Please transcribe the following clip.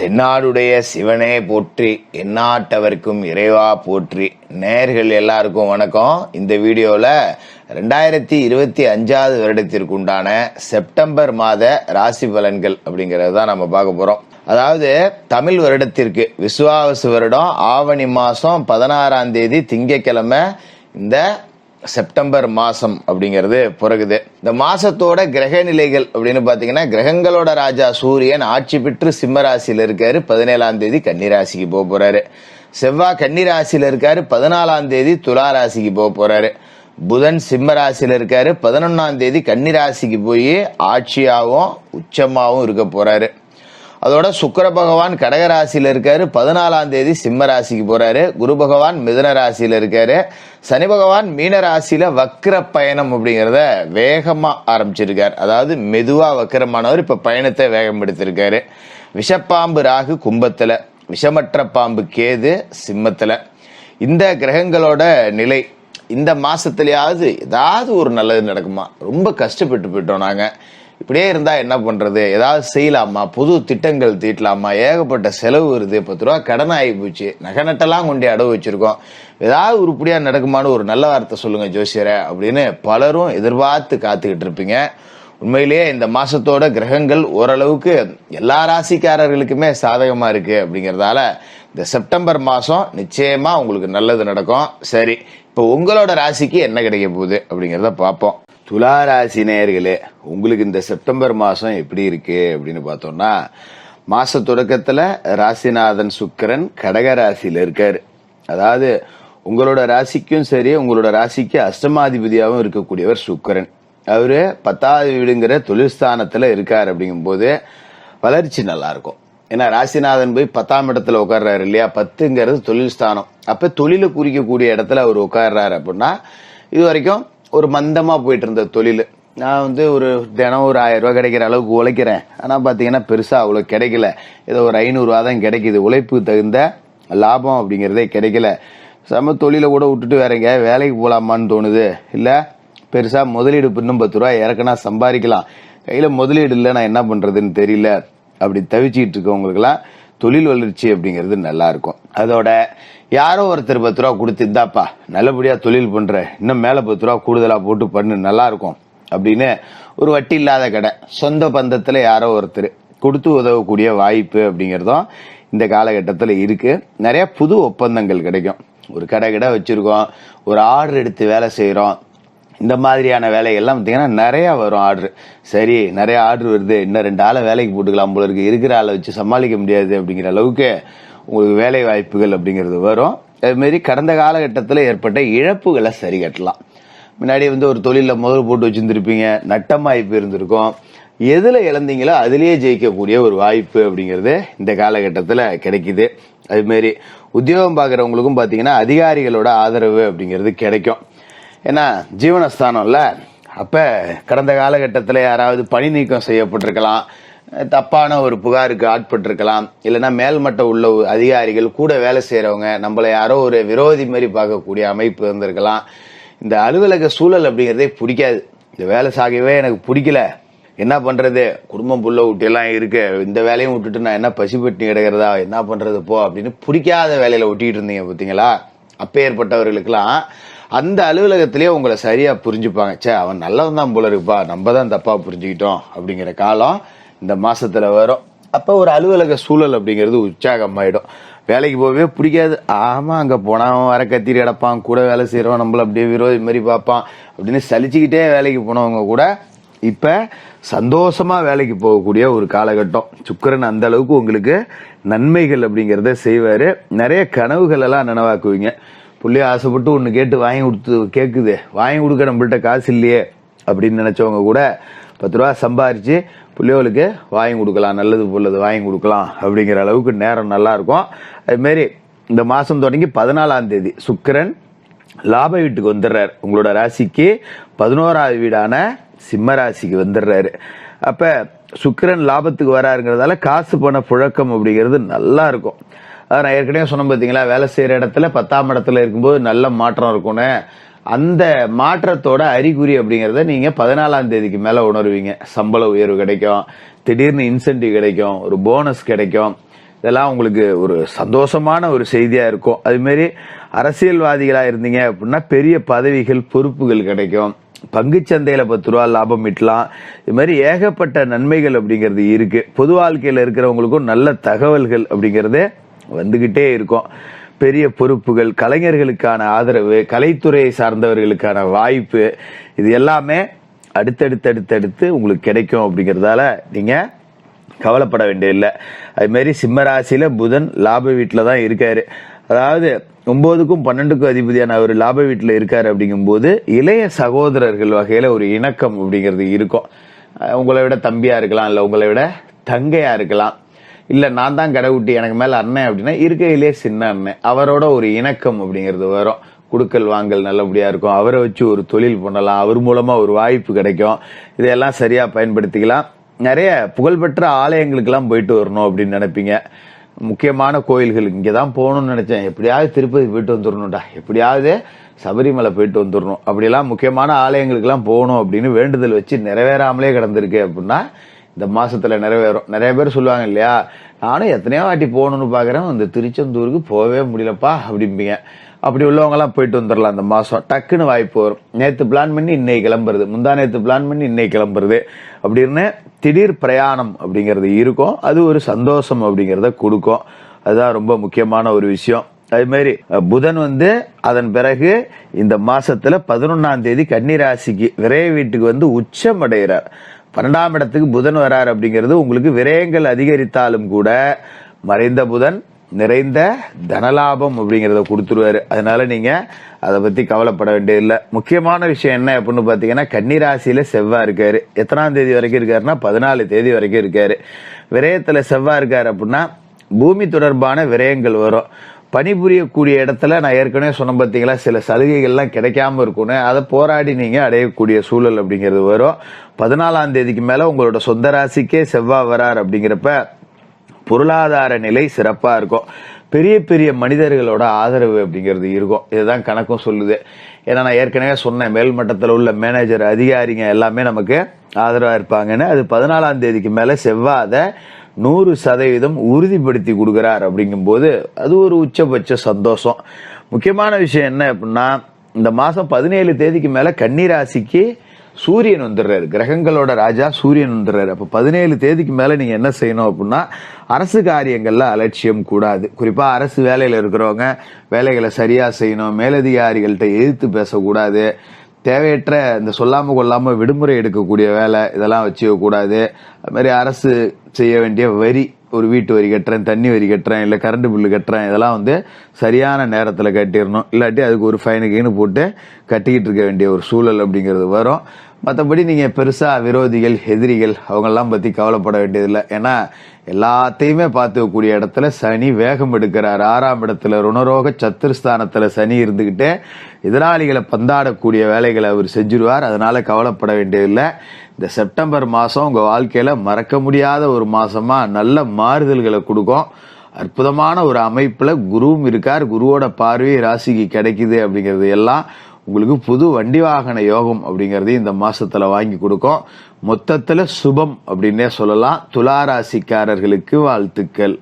தென்னாடுடைய சிவனே போற்றி எந்நாட்டவர்க்கும் இறைவா போற்றி. நேர்கள் எல்லாருக்கும் வணக்கம். இந்த வீடியோவில் ரெண்டாயிரத்தி இருபத்தி அஞ்சாவது வருடத்திற்கு உண்டான செப்டம்பர் மாத ராசி பலன்கள் அப்படிங்கிறது தான் நம்ம பார்க்க போகிறோம் அதாவது தமிழ் வருடத்திற்கு விசுவாவசு வருடம் ஆவணி மாதம் பதினாறாம் தேதி திங்கக்கிழமை இந்த செப்டம்பர் மாதம் அப்படிங்கிறது பிறகுது இந்த மாதத்தோட கிரக நிலைகள் அப்படின்னு பார்த்தீங்கன்னா கிரகங்களோட ராஜா சூரியன் ஆட்சி பெற்று சிம்மராசியில் இருக்கார். இருக்காரு பதினேழாம் தேதி கன்னிராசிக்கு போக போகிறாரு செவ்வாய் கன்னிராசியில் இருக்காரு. பதினாலாம் தேதி துலா ராசிக்கு போக போகிறாரு புதன் சிம்மராசியில் இருக்கார். இருக்காரு பதினொன்னாம் தேதி கன்னிராசிக்கு போய் ஆட்சியாகவும் உச்சமாகவும் இருக்க போகிறாரு அதோட சுக்கர பகவான் கடகராசியில் இருக்காரு. பதினாலாம் தேதி சிம்ம ராசிக்கு போறாரு. குரு பகவான் மிதன ராசியில் இருக்காரு. சனி பகவான் மீன ராசியில வக்ர பயணம் அப்படிங்கிறத வேகமா ஆரம்பிச்சிருக்காரு. அதாவது மெதுவா வக்கரமானவர் இப்ப பயணத்தை வேகம் எடுத்திருக்காரு. விஷப்பாம்பு ராகு கும்பத்துல விஷமற்ற பாம்பு கேது சிம்மத்துல. இந்த கிரகங்களோட நிலை இந்த மாசத்துலயாவது ஏதாவது ஒரு நல்லது நடக்குமா? ரொம்ப கஷ்டப்பட்டு போயிட்டோம் நாங்கள் இப்படியே இருந்தா என்ன பண்றது? ஏதாவது செய்யலாமா? புது திட்டங்கள் தீட்டலாமா? ஏகப்பட்ட செலவு வருது. பத்து ரூபா கடன் ஆகி போச்சு. நகை நட்டெல்லாம் கொண்டு அடவு வச்சிருக்கோம். ஏதாவது உருப்படியா நடக்குமான்னு ஒரு நல்ல வார்த்தை சொல்லுங்க ஜோசியரை அப்படின்னு பலரும் எதிர்பார்த்து காத்துக்கிட்டு இருப்பீங்க. உண்மையிலேயே இந்த மாசத்தோட கிரகங்கள் ஓரளவுக்கு எல்லா ராசிக்காரர்களுக்குமே சாதகமா இருக்கு அப்படிங்கிறதால இந்த செப்டம்பர் மாசம் நிச்சயமா உங்களுக்கு நல்லது நடக்கும். சரி இப்போ உங்களோட ராசிக்கு என்ன கிடைக்க போகுது அப்படிங்கிறத பார்ப்போம். துலா ராசி நேயர்களே உங்களுக்கு இந்த செப்டம்பர் மாதம் எப்படி இருக்கு அப்படின்னு பார்த்தோம்னா மாத தொடக்கத்தில் ராசிநாதன் சுக்கிரன் கடக ராசியில் இருக்கார். அதாவது உங்களோட ராசிக்கும் சரி உங்களோட ராசிக்கு அஷ்டமாதிபதியாகவும் இருக்கக்கூடியவர் சுக்கிரன். அவர் பத்தாவது வீடுங்கிற தொழில்ஸ்தானத்துல இருக்கார் அப்படிங்கும்போது வளர்ச்சி நல்லாயிருக்கும். ஏன்னா ராசிநாதன் போய் பத்தாம் இடத்துல உட்கார்றாரு இல்லையா? பத்துங்கிறது தொழில் ஸ்தானம். அப்போ தொழிலை குறிக்கக்கூடிய இடத்துல அவர் உட்கார்றாரு அப்படின்னா இது வரைக்கும் ஒரு மந்தமா போயிட்டு இருந்த தொழில். நான் வந்து ஒரு தினம் ஒரு ஆயிரம் ரூபாய் கிடைக்கிற அளவுக்கு உழைக்கிறேன். ஆனால் பார்த்தீங்கன்னா பெருசாக அவ்வளோ கிடைக்கல. ஏதோ ஒரு ஐநூறுரூவா தான் கிடைக்குது. உழைப்பு தகுந்த லாபம் அப்படிங்கிறதே கிடைக்கல. சம தொழிலை கூட விட்டுட்டு வேற எங்கேயாவது வேலைக்கு போகலாமான்னு தோணுது. இல்லை பெருசாக முதலீடு இன்னும் பத்து ரூபா இறக்குனா சம்பாதிக்கலாம். கையில் முதலீடு இல்லை நான் என்ன பண்ணுறதுன்னு தெரியல. அப்படி தவிச்சிக்கிட்டு இருக்கவங்களுக்குலாம் தொழில் வளர்ச்சி அப்படிங்கிறது நல்லா இருக்கும். அதோட யாரோ ஒருத்தர் பத்து ரூபா கொடுத்து இந்தாப்பா நல்லபடியாக தொழில் பண்ற இன்னும் மேலே பத்து ரூபா கூடுதலாக போட்டு பண்ணு நல்லா இருக்கும் அப்படின்னு ஒரு வட்டி இல்லாத கடை சொந்த பந்தத்தில் யாரோ ஒருத்தர் கொடுத்து உதவக்கூடிய வாய்ப்பு அப்படிங்கிறதும் இந்த காலகட்டத்தில் இருக்குது நிறையா புது ஒப்பந்தங்கள் கிடைக்கும். ஒரு கடை கடை வச்சுருக்கோம் ஒரு ஆர்டர் எடுத்து வேலை செய்கிறோம் இந்த மாதிரியான வேலைகள்லாம் பார்த்தீங்கன்னா நிறையா வரும் ஆர்டர் சரி நிறைய ஆர்டர் வருது. இன்னும் ரெண்டு ஆளை வேலைக்கு போட்டுக்கலாம் போல இருக்குது இருக்கிற ஆளை வச்சு சமாளிக்க முடியாது அப்படிங்கிற அளவுக்கு உங்களுக்கு வேலை வாய்ப்புகள் அப்படிங்கிறது வரும். அதுமாரி கடந்த காலகட்டத்தில் ஏற்பட்ட இழப்புகளை சரி கட்டலாம். முன்னாடி வந்து ஒரு தொழிலில் முதல் போட்டு வச்சுருந்துருப்பீங்க. நட்டம் வாய்ப்பு இருந்திருக்கும். இழந்தீங்களோ அதுலயே ஜெயிக்கக்கூடிய ஒரு வாய்ப்பு அப்படிங்கிறது இந்த காலகட்டத்தில் கிடைக்குது. அதுமாரி உத்தியோகம் பார்க்குறவங்களுக்கும் பார்த்தீங்கன்னா அதிகாரிகளோட ஆதரவு அப்படிங்கிறது கிடைக்கும். ஏன்னா ஜீவனஸ்தானம்ல? அப்போ கடந்த காலகட்டத்தில் யாராவது பணி நீக்கம் செய்யப்பட்டிருக்கலாம். தப்பான ஒரு புகாருக்கு ஆட்பட்டிருக்கலாம். இல்லைன்னா மேல்மட்ட உள்ள அதிகாரிகள் கூட வேலை செய்கிறவங்க நம்மளை யாரோ ஒரு விரோதி மாதிரி பார்க்கக்கூடிய அமைப்பு இருந்திருக்கலாம். இந்த அலுவலக சூழல் அப்படிங்கிறதே பிடிக்காது. இந்த வேலை சாகவே எனக்கு பிடிக்கல. என்ன பண்ணுறது குடும்பம் புள்ள ஊட்டியெல்லாம் இருக்கு. இந்த வேலையும் விட்டுட்டு நான் என்ன பசிப்பட்டினி கிடக்கிறதா என்ன பண்ணுறது போ அப்படின்னு பிடிக்காத வேலையில் ஒட்டிகிட்டு இருந்தீங்க பார்த்தீங்களா? அப்பேற்பட்டவர்களுக்கெல்லாம் அந்த அலுவலகத்திலேயே உங்களை சரியா புரிஞ்சுப்பாங்க. சே அவன் நல்லவன் தான் போல இருக்குப்பா. நம்ம தான் தப்பா புரிஞ்சுக்கிட்டோம் அப்படிங்கிற காலம் இந்த மாசத்துல வரும். அப்ப ஒரு அலுவலக சூழல் அப்படிங்கிறது உற்சாகமாயிடும். வேலைக்கு போகவே பிடிக்காது. ஆமா அங்க போனால் அவன் வர கத்திரி கிடப்பான் கூட வேலை செய்யறவன் நம்மள அப்படியே விரோதி மாதிரி பார்ப்பான் அப்படின்னு சலிச்சுக்கிட்டே வேலைக்கு போனவங்க கூட இப்ப சந்தோஷமா வேலைக்கு போகக்கூடிய ஒரு காலகட்டம். சுக்கரன் அந்த அளவுக்கு உங்களுக்கு நன்மைகள் அப்படிங்கிறத செய்வாரு. நிறைய கனவுகள் எல்லாம் நினைவாக்குவீங்க. புள்ளைய ஆசைப்பட்டு ஒன்று கேட்டு வாங்கி கொடுத்து கேட்குது வாங்கி கொடுக்க நம்மள்கிட்ட காசு இல்லையே அப்படின்னு நினச்சவங்க கூட பத்து ரூபா சம்பாரித்து பிள்ளைகளுக்கு வாங்கி கொடுக்கலாம் நல்லது பொல்லது வாங்கி கொடுக்கலாம் அப்படிங்கிற அளவுக்கு நேரம் நல்லாயிருக்கும் அதுமாரி இந்த மாதம் தொடங்கி பதினாலாம் தேதி சுக்கிரன் லாப வீட்டுக்கு வந்துடுறாரு. உங்களோட ராசிக்கு பதினோராவது வீடான சிம்ம ராசிக்கு வந்துடுறாரு. அப்போ சுக்கரன் லாபத்துக்கு வராருங்கிறதால காசு பண புழக்கம் அப்படிங்கிறது நல்லா இருக்கும். நான் ஏற்கனவே சொன்ன பார்த்தீங்களா வேலை செய்கிற இடத்துல பத்தாம் இடத்துல இருக்கும்போது நல்ல மாற்றம் இருக்கும்னு. அந்த மாற்றத்தோட அறிகுறி அப்படிங்கிறத நீங்கள் பதினாலாம் தேதிக்கு மேலே உணர்வீங்க. சம்பள உயர்வு கிடைக்கும் திடீர்னு இன்சென்டிவ் கிடைக்கும் ஒரு போனஸ் கிடைக்கும். இதெல்லாம் உங்களுக்கு ஒரு சந்தோஷமான ஒரு செய்தியாக இருக்கும். அதுமாரி அரசியல்வாதிகளாக இருந்தீங்க அப்படின்னா பெரிய பதவிகள் பொறுப்புகள் கிடைக்கும். பங்குச்சந்தையில் பத்து ரூபா லாபம் ஈட்டலாம். இது மாதிரி ஏகப்பட்ட நன்மைகள் அப்படிங்கிறது இருக்கு. பொது வாழ்க்கையில் இருக்கிறவங்களுக்கும் நல்ல தகவல்கள் அப்படிங்கிறது வந்துகிட்டே இருக்கும். பெரிய பொறுப்புகள் கலைஞர்களுக்கான ஆதரவு கலைத்துறையை சார்ந்தவர்களுக்கான வாய்ப்பு இது எல்லாமே அடுத்தடுத்து அடுத்தடுத்து உங்களுக்கு கிடைக்கும் அப்படிங்கிறதால நீங்கள் கவலைப்பட வேண்டியதில்லை. அதுமாரி சிம்மராசியில் புதன் லாப வீட்டில் தான் இருக்கார். அதாவது ஒம்போதுக்கும் பன்னெண்டுக்கும் அதிபதியான அவர் லாப வீட்டில் இருக்கார் அப்படிங்கும்போது இளைய சகோதரர்கள் வகையில் ஒரு இணக்கம் அப்படிங்கிறது இருக்கும். உங்களை விட தம்பியாக இருக்கலாம் இல்லை உங்களை விட தங்கையாக இருக்கலாம். இல்லை நான் தான் கடவுட்டி எனக்கு மேலே அண்ணன் அப்படின்னா இருக்கையிலே சின்ன அண்ணன். அவரோட ஒரு இணக்கம் அப்படிங்கிறது வரும். குடுக்கல் வாங்கல் நல்லபடியாக இருக்கும். அவரை வச்சு ஒரு தொழில் பண்ணலாம். அவர் மூலமாக ஒரு வாய்ப்பு கிடைக்கும். இதையெல்லாம் சரியாக பயன்படுத்திக்கலாம். நிறைய புகழ்பெற்ற ஆலயங்களுக்கெல்லாம் போயிட்டு வரணும் அப்படின்னு நினைப்பீங்க. முக்கியமான கோயில்கள் இங்கே தான் போகணும்னு நினச்சேன். எப்படியாவது திருப்பதி போயிட்டு வந்துடணும்டா. எப்படியாவது சபரிமலை போயிட்டு வந்துடணும். அப்படிலாம் முக்கியமான ஆலயங்களுக்கெல்லாம் போகணும் அப்படின்னு வேண்டுதல் வச்சு நிறைவேறாமலே கிடந்திருக்கு அப்படின்னா இந்த மாசத்துல நிறைவேறும் நிறைய பேர் சொல்லுவாங்க இல்லையா? நானும் எத்தனையோ வாட்டி போகணும்னு பாக்குறேன். இந்த திருச்செந்தூருக்கு போகவே முடியலப்பா அப்படிம்பீங்க. அப்படி உள்ளவங்க எல்லாம் போயிட்டு வந்துடலாம் அந்த மாசம். டக்குன்னு வாய்ப்பு வரும். நேத்து பிளான் பண்ணி இன்னைக்கு கிளம்புறது. முந்தா நேத்து பிளான் பண்ணி இன்னைக்கு கிளம்புறது. அப்படின்னு திடீர் பிரயாணம் அப்படிங்கிறது இருக்கும். அது ஒரு சந்தோஷம் அப்படிங்கிறத கொடுக்கும். அதுதான் ரொம்ப முக்கியமான ஒரு விஷயம். அது மாதிரி புதன் வந்து அதன் பிறகு இந்த மாசத்துல பதினொன்னாம் தேதி கன்னிராசிக்கு விரைய வீட்டுக்கு வந்து உச்சம் அடைகிறார். பன்னெண்டாம் இடத்துக்கு புதன் வரார் அப்படிங்கிறது உங்களுக்கு விரயங்கள் அதிகரித்தாலும் கூட மறைந்த புதன் நிறைந்த தனலாபம் அப்படிங்கிறத கொடுத்துருவாரு. அதனால நீங்க அதை பத்தி கவலைப்பட வேண்டியதில்லை. முக்கியமான விஷயம் என்ன அப்படின்னு பாத்தீங்கன்னா கன்னிராசியில செவ்வாய் இருக்காரு. எத்தனாம் தேதி வரைக்கும் இருக்காருன்னா பதினாலு தேதி வரைக்கும் இருக்காரு. விரயத்துல செவ்வாய் இருக்காரு அப்படின்னா பூமி தொடர்பான விரயங்கள் வரும். பணிபுரியக்கூடிய இடத்துல நான் ஏற்கனவே சொன்ன பார்த்தீங்களா சில சலுகைகள்லாம் கிடைக்காம இருக்கும்னு. அதை போராடி நீங்கள் அடையக்கூடிய சூழல் அப்படிங்கிறது வரும். பதினாலாம் தேதிக்கு மேலே உங்களோட சொந்த ராசிக்கே செவ்வாய் வரார் அப்படிங்கிறப்ப பொருளாதார நிலை சிறப்பாக இருக்கும். பெரிய பெரிய மனிதர்களோட ஆதரவு அப்படிங்கிறது இருக்கும். இதுதான் கணக்கும் சொல்லுது. ஏன்னா நான் ஏற்கனவே சொன்னேன் மேல்மட்டத்தில் உள்ள மேனேஜர் அதிகாரிங்க எல்லாமே நமக்கு ஆதரவாக இருப்பாங்கன்னு. அது பதினாலாம் தேதிக்கு மேலே செவ்வாதை நூறு சதவீதம் உறுதிப்படுத்தி கொடுக்குறார் அப்படிங்கும்போது அது ஒரு உச்சபட்ச சந்தோஷம். முக்கியமான விஷயம் என்ன அப்படின்னா இந்த மாதம் பதினேழு தேதிக்கு மேலே கன்னிராசிக்கு சூரியன் வந்துடுறாரு. கிரகங்களோட ராஜா சூரியன் வந்துடுறாரு. அப்போ பதினேழு தேதிக்கு மேலே நீங்கள் என்ன செய்யணும் அப்படின்னா அரசு காரியங்களில் அலட்சியம் கூடாது. குறிப்பாக அரசு வேலையில் இருக்கிறவங்க வேலைகளை சரியாக செய்யணும் மேலதிகாரிகள்கிட்ட எதிர்த்து பேசக்கூடாது. தேவையற்ற இந்த சொல்லாமல் கொள்ளாமல் விடுமுறை எடுக்கக்கூடிய வேலை இதெல்லாம் வச்சுக்கக்கூடாது அதுமாதிரி மாதிரி அரசு செய்ய வேண்டிய வரி ஒரு வீட்டு வரி கட்டுறேன் தண்ணி வரி கட்டுறேன் இல்லை கரண்ட் பில்லு கட்டுறேன் இதெல்லாம் வந்து சரியான நேரத்தில் கட்டிடணும். இல்லாட்டி அதுக்கு ஒரு ஃபைனு கீனு போட்டு கட்டிக்கிட்டு இருக்க வேண்டிய ஒரு சூழல் அப்படிங்கிறது வரும். மற்றபடி நீங்கள் பெருசாக விரோதிகள் எதிரிகள் அவங்கெல்லாம் பற்றி கவலைப்பட வேண்டியதில்லை. ஏன்னா எல்லாத்தையுமே பார்த்துக்கக்கூடிய இடத்துல சனி வேகம் எடுக்கிறார். ஆறாம் இடத்துல ருணரோக சத்துருஸ்தானத்தில் சனி இருந்துக்கிட்டு எதிராளிகளை பந்தாடக்கூடிய வேலைகளை அவர் செஞ்சிருவார். அதனால் கவலைப்பட வேண்டியதில்லை. இந்த செப்டம்பர் மாதம் உங்கள் வாழ்க்கையில் மறக்க முடியாத ஒரு மாதமாக நல்ல மாறுதல்களை கொடுக்கும். அற்புதமான ஒரு அமைப்பில் குருவும் இருக்கார். குருவோட பார்வை ராசிக்கு கிடைக்குது அப்படிங்கிறது எல்லாம் உங்களுக்கு புது வண்டி வாகன யோகம் அப்படிங்கிறதையும் இந்த மாசத்துல வாங்கி கொடுக்கும். மொத்தத்துல சுபம் அப்படின்னே சொல்லலாம். துலா ராசிக்காரர்களுக்கு வாழ்த்துக்கள்.